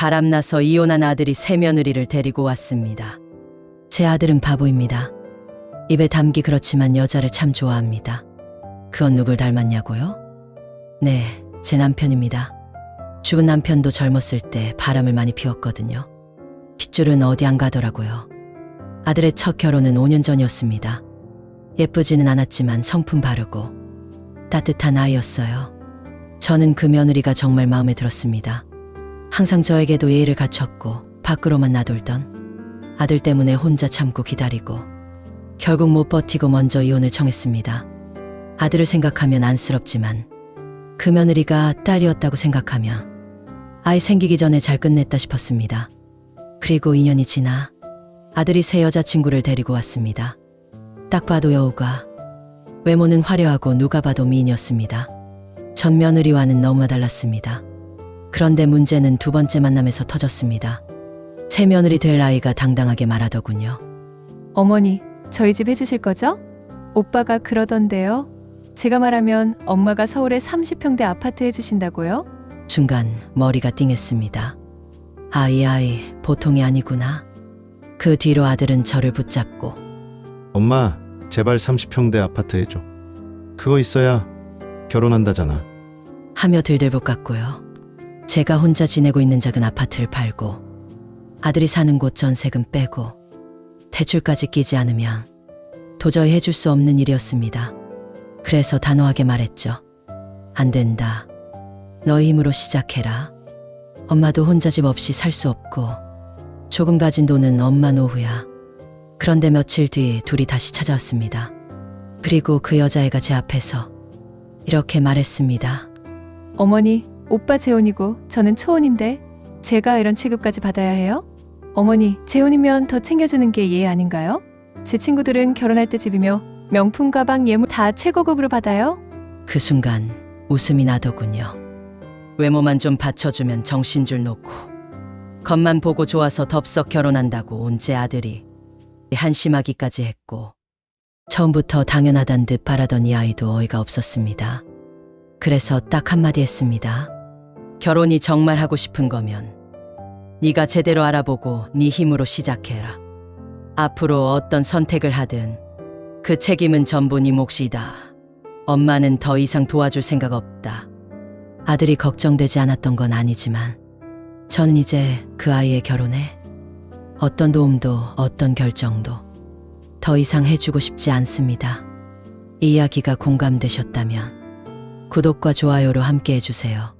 바람나서 이혼한 아들이 새 며느리를 데리고 왔습니다. 제 아들은 바보입니다. 입에 담기 그렇지만 여자를 참 좋아합니다. 그건 누굴 닮았냐고요? 네, 제 남편입니다. 죽은 남편도 젊었을 때 바람을 많이 피웠거든요. 핏줄은 어디 안 가더라고요. 아들의 첫 결혼은 5년 전이었습니다. 예쁘지는 않았지만 성품 바르고 따뜻한 아이였어요. 저는 그 며느리가 정말 마음에 들었습니다. 항상 저에게도 예의를 갖췄고 밖으로만 나돌던 아들 때문에 혼자 참고 기다리고 결국 못 버티고 먼저 이혼을 청했습니다. 아들을 생각하면 안쓰럽지만 그 며느리가 딸이었다고 생각하며 아이 생기기 전에 잘 끝냈다 싶었습니다. 그리고 2년이 지나 아들이 새 여자친구를 데리고 왔습니다. 딱 봐도 여우가 외모는 화려하고 누가 봐도 미인이었습니다. 전 며느리와는 너무 달랐습니다. 그런데 문제는 두 번째 만남에서 터졌습니다. 새 며느리 될 아이가 당당하게 말하더군요. 어머니, 저희 집 해주실 거죠? 오빠가 그러던데요. 제가 말하면 엄마가 서울에 30평대 아파트 해주신다고요? 순간 머리가 띵했습니다. 아이 아이 보통이 아니구나. 그 뒤로 아들은 저를 붙잡고 엄마, 제발 30평대 아파트 해줘. 그거 있어야 결혼한다잖아. 하며 들들복 같고요. 제가 혼자 지내고 있는 작은 아파트를 팔고 아들이 사는 곳 전세금 빼고 대출까지 끼지 않으면 도저히 해줄 수 없는 일이었습니다. 그래서 단호하게 말했죠. 안 된다. 너희 힘으로 시작해라. 엄마도 혼자 집 없이 살 수 없고 조금 가진 돈은 엄마 노후야. 그런데 며칠 뒤 둘이 다시 찾아왔습니다. 그리고 그 여자애가 제 앞에서 이렇게 말했습니다. 어머니, 오빠 재혼이고 저는 초혼인데 제가 이런 취급까지 받아야 해요? 어머니, 재혼이면 더 챙겨주는 게 예의 아닌가요? 제 친구들은 결혼할 때 집이며 명품 가방 예물 다 최고급으로 받아요? 그 순간 웃음이 나더군요. 외모만 좀 받쳐주면 정신줄 놓고 겉만 보고 좋아서 덥석 결혼한다고 온 제 아들이 한심하기까지 했고 처음부터 당연하단 듯 바라던 이 아이도 어이가 없었습니다. 그래서 딱 한마디 했습니다. 결혼이 정말 하고 싶은 거면 네가 제대로 알아보고 네 힘으로 시작해라. 앞으로 어떤 선택을 하든 그 책임은 전부 네 몫이다. 엄마는 더 이상 도와줄 생각 없다. 아들이 걱정되지 않았던 건 아니지만 전 이제 그 아이의 결혼에 어떤 도움도 어떤 결정도 더 이상 해주고 싶지 않습니다. 이 이야기가 공감되셨다면 구독과 좋아요로 함께 해주세요.